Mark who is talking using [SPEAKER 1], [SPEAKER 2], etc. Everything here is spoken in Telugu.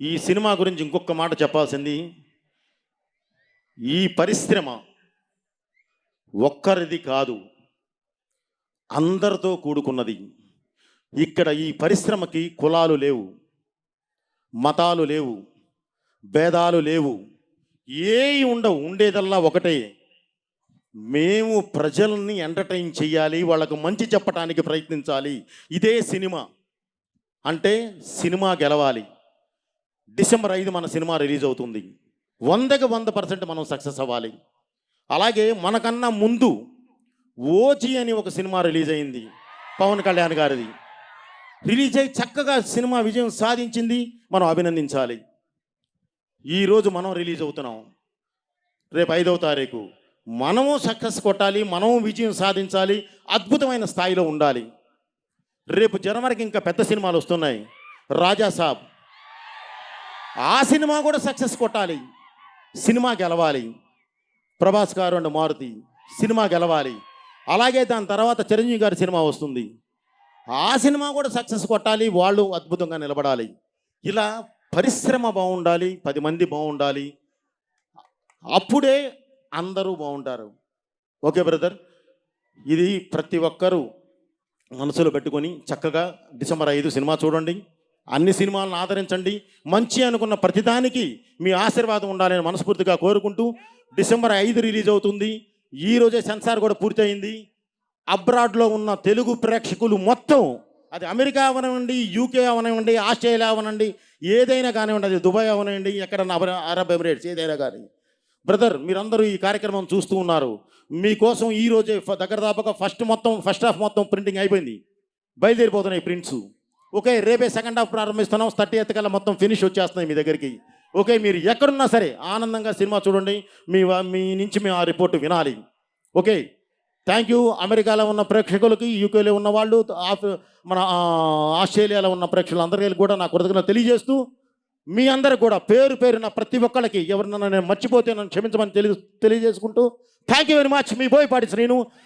[SPEAKER 1] ఈ సినిమా గురించి ఇంకొక మాట చెప్పాల్సింది. ఈ పరిశ్రమ ఒక్కరిది కాదు అందరితో కూడుకున్నది. ఇక్కడ ఈ పరిశ్రమకి కులాలు లేవు మతాలు లేవు భేదాలు లేవు. ఏవి ఉండవు ఉండేదల్లా ఒకటే. మేము ప్రజల్ని ఎంటర్టైన్ చేయాలి వాళ్ళకు మంచి చెప్పడానికి ప్రయత్నించాలి. ఇదే సినిమా. అంటే సినిమా గెలవాలి. డిసెంబర్ ఐదు మన సినిమా రిలీజ్ అవుతుంది. వందకి వంద పర్సెంట్ మనం సక్సెస్ అవ్వాలి. అలాగే మనకన్నా ముందు ఓజీ అని ఒక సినిమా రిలీజ్ అయింది పవన్ కళ్యాణ్ గారిది. రిలీజ్ అయి చక్కగా సినిమా విజయం సాధించింది మనం అభినందించాలి. ఈరోజు మనం రిలీజ్ అవుతున్నాం. రేపు ఐదవ తారీఖు. మనము సక్సెస్ కొట్టాలి మనము విజయం సాధించాలి అద్భుతమైన స్థాయిలో ఉండాలి. రేపు జనవరికి ఇంకా పెద్ద సినిమాలు వస్తున్నాయి. రాజా సాబ్ ఆ సినిమా కూడా సక్సెస్ కొట్టాలి. సినిమా గెలవాలి. ప్రభాస్ గారు అండ్ మారుతి సినిమా గెలవాలి. అలాగే దాని తర్వాత చిరంజీవి గారి సినిమా వస్తుంది. ఆ సినిమా కూడా సక్సెస్ కొట్టాలి. వాళ్ళు అద్భుతంగా నిలబడాలి. ఇలా పరిశ్రమ బాగుండాలి. పది మంది బాగుండాలి. అప్పుడే అందరూ బాగుంటారు. Okay brother? ఇది ప్రతి ఒక్కరూ మనసులో పెట్టుకొని చక్కగా డిసెంబర్ ఐదు సినిమా చూడండి. అన్ని సినిమాలను ఆదరించండి. మంచి అనుకున్న ప్రతిదానికి మీ ఆశీర్వాదం ఉండాలని మనస్ఫూర్తిగా కోరుకుంటూ డిసెంబర్ ఐదు రిలీజ్ అవుతుంది. ఈ రోజే సెన్సార్ కూడా పూర్తయింది. అబ్రాడ్లో ఉన్న తెలుగు ప్రేక్షకులు మొత్తం అది అమెరికా అవనివ్వండి యూకే అవనివ్వండి ఆస్ట్రేలియా అవనండి ఏదైనా కానివ్వండి అది దుబాయ్ అవనివ్వండి ఎక్కడన్నా అబ- అరబ్ ఎమిరేట్స్ ఏదైనా కానీ. బ్రదర్ మీరందరూ ఈ కార్యక్రమం చూస్తూ ఉన్నారు. మీకోసం ఈరోజే దగ్గర దాపక ఫస్ట్ మొత్తం ఫస్ట్ హాఫ్ మొత్తం ప్రింటింగ్ అయిపోయింది. బయలుదేరిపోతున్నాయి ప్రింట్స్. ఓకే రేపే సెకండ్ హాఫ్ ప్రారంభిస్తున్నాం. థర్టీ ఎత్ కల్లా మొత్తం ఫినిష్ వచ్చేస్తున్నాయి మీ దగ్గరికి. ఓకే మీరు ఎక్కడున్నా సరే ఆనందంగా సినిమా చూడండి. మీ మీ నుంచి మేము ఆ రిపోర్ట్ వినాలి. ఓకే థ్యాంక్ యూ అమెరికాలో ఉన్న ప్రేక్షకులకి యూకేలో ఉన్న వాళ్ళు ఆఫ్- మన ఆస్ట్రేలియాలో ఉన్న ప్రేక్షకులందరికీ కూడా నా కృతజ్ఞత తెలియజేస్తూ మీ అందరికి కూడా పేరు పేరున ప్రతి ఒక్కళ్ళకి ఎవరినైనా నేను మర్చిపోతే నన్ను క్షమించమని తెలియ తెలియజేసుకుంటూ థ్యాంక్ యూ వెరీ మచ్ మీ బోయపాటి శ్రీను